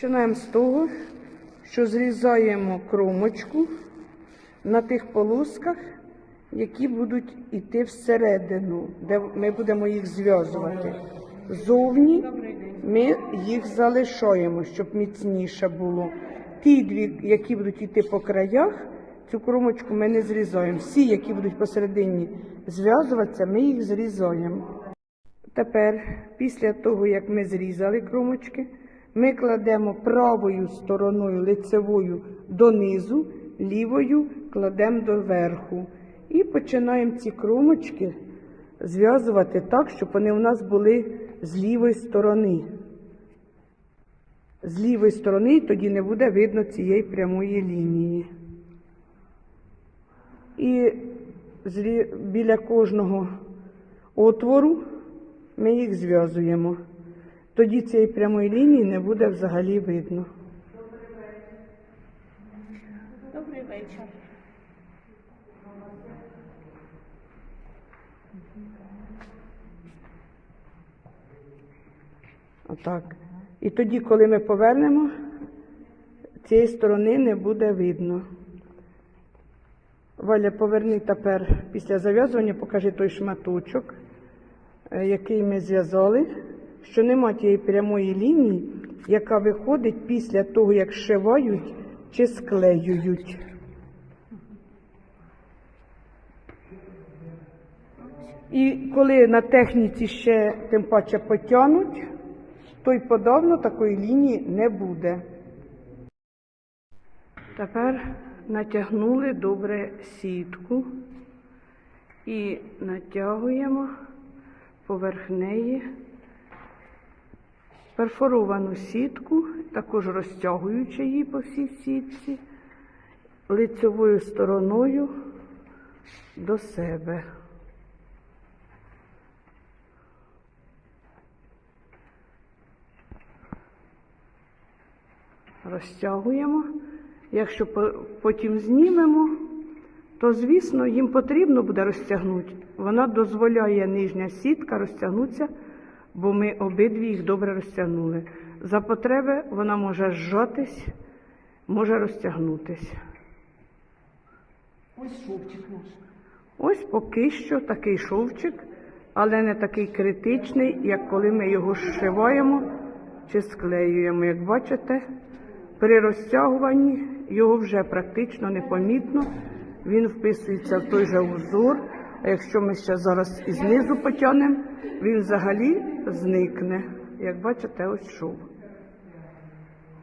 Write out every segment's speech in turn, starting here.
Починаємо з того, що зрізаємо кромочку на тих полосках, які будуть йти всередину, де ми будемо їх зв'язувати. Зовні ми їх залишаємо, щоб міцніше було. Ті дві, які будуть йти по краях, цю кромочку ми не зрізаємо. Всі, які будуть посередині зв'язуватися, ми їх зрізаємо. Тепер, після того, як ми зрізали кромочки, ми кладемо правою стороною лицевою донизу, лівою кладемо доверху. І починаємо ці кромочки зв'язувати так, щоб вони у нас були з лівої сторони. З лівої сторони тоді не буде видно цієї прямої лінії. І біля кожного отвору ми їх зв'язуємо. Тоді цієї прямої лінії не буде взагалі видно. Добрий вечір. Отак. І тоді, коли ми повернемо, цієї сторони не буде видно. Валя, поверни тепер після зав'язування, покажи той шматочок, е, який ми зв'язали, що нема тієї прямої лінії, яка виходить після того, як шивають чи склеюють. І коли на техніці ще тим паче потягнуть, то й подавно такої лінії не буде. Тепер натягнули добре сітку і натягуємо поверх неї перфоровану сітку, також розтягуючи її по всій сітці, лицевою стороною до себе. розтягуємо. Якщо потім знімемо, то, звісно, їм потрібно буде розтягнути. Вона дозволяє нижня сітка розтягнутися, бо ми обидві їх добре розтягнули. За потреби вона може зжатись, може розтягнутись. Ось шовчик наш. Ось поки що такий шовчик, але не такий критичний, як коли ми його зшиваємо чи склеюємо. Як бачите, при розтягуванні його вже практично непомітно. Він вписується в той же узор. А якщо ми ще зараз і знизу потягнемо, він взагалі зникне. Як бачите, ось шов.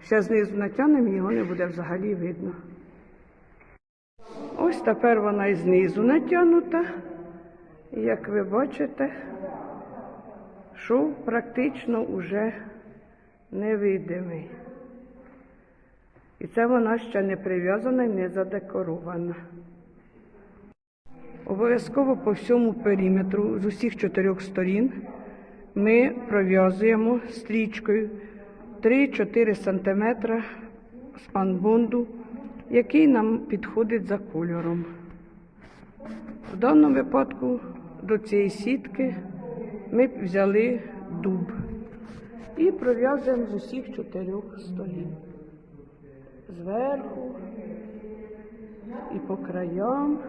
Ще знизу натягнемо, його не буде взагалі видно. Ось тепер вона і знизу натягнута. І Як ви бачите, шов практично уже невидимий. І це вона ще не прив'язана і не задекорована. Обов'язково по всьому периметру з усіх чотирьох сторін ми пров'язуємо стрічкою 3-4 см спанбонду, який нам підходить за кольором. В даному випадку до цієї сітки ми взяли дуб і пров'язуємо з усіх чотирьох сторін. Зверху і по краям,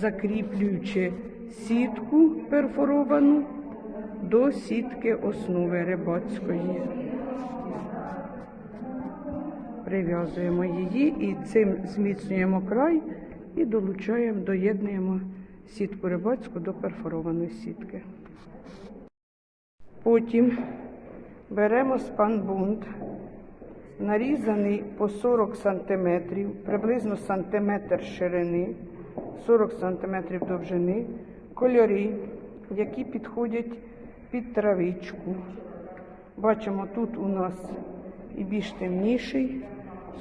закріплюючи сітку перфоровану до сітки основи рибацької. Прив'язуємо її і цим зміцнюємо край і долучаємо, доєднуємо сітку рибацьку до перфорованої сітки. Потім беремо спанбунд, нарізаний по 40 см, приблизно сантиметр ширини, 40 см довжини, кольори, які підходять під травичку. Бачимо, тут у нас і більш темніший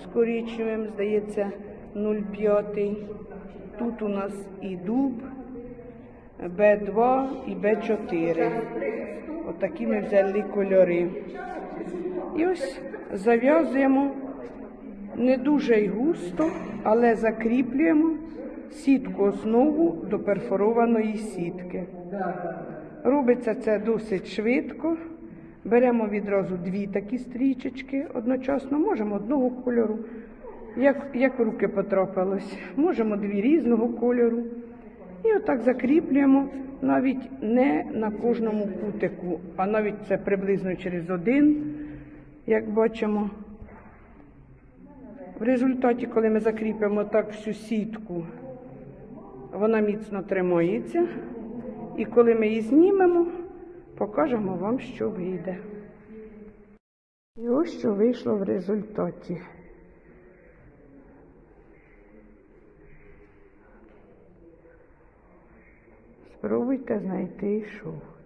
з коричневим, здається, 0,5. Тут у нас і дуб, Б2 і Б4. Отакі ми взяли кольори. І ось зав'язуємо не дуже й густо, але закріплюємо сітку основу до перфорованої сітки. Робиться це досить швидко. Беремо відразу дві такі стрічечки одночасно, можемо одного кольору, як, як руки потрапилось. Можемо дві різного кольору. І отак закріплюємо навіть не на кожному кутику, а навіть це приблизно через один, як бачимо. В результаті, коли ми закріпимо так всю сітку, вона міцно тримається. І коли ми її знімемо, покажемо вам, що вийде. І ось що вийшло в результаті. Спробуйте знайти шов.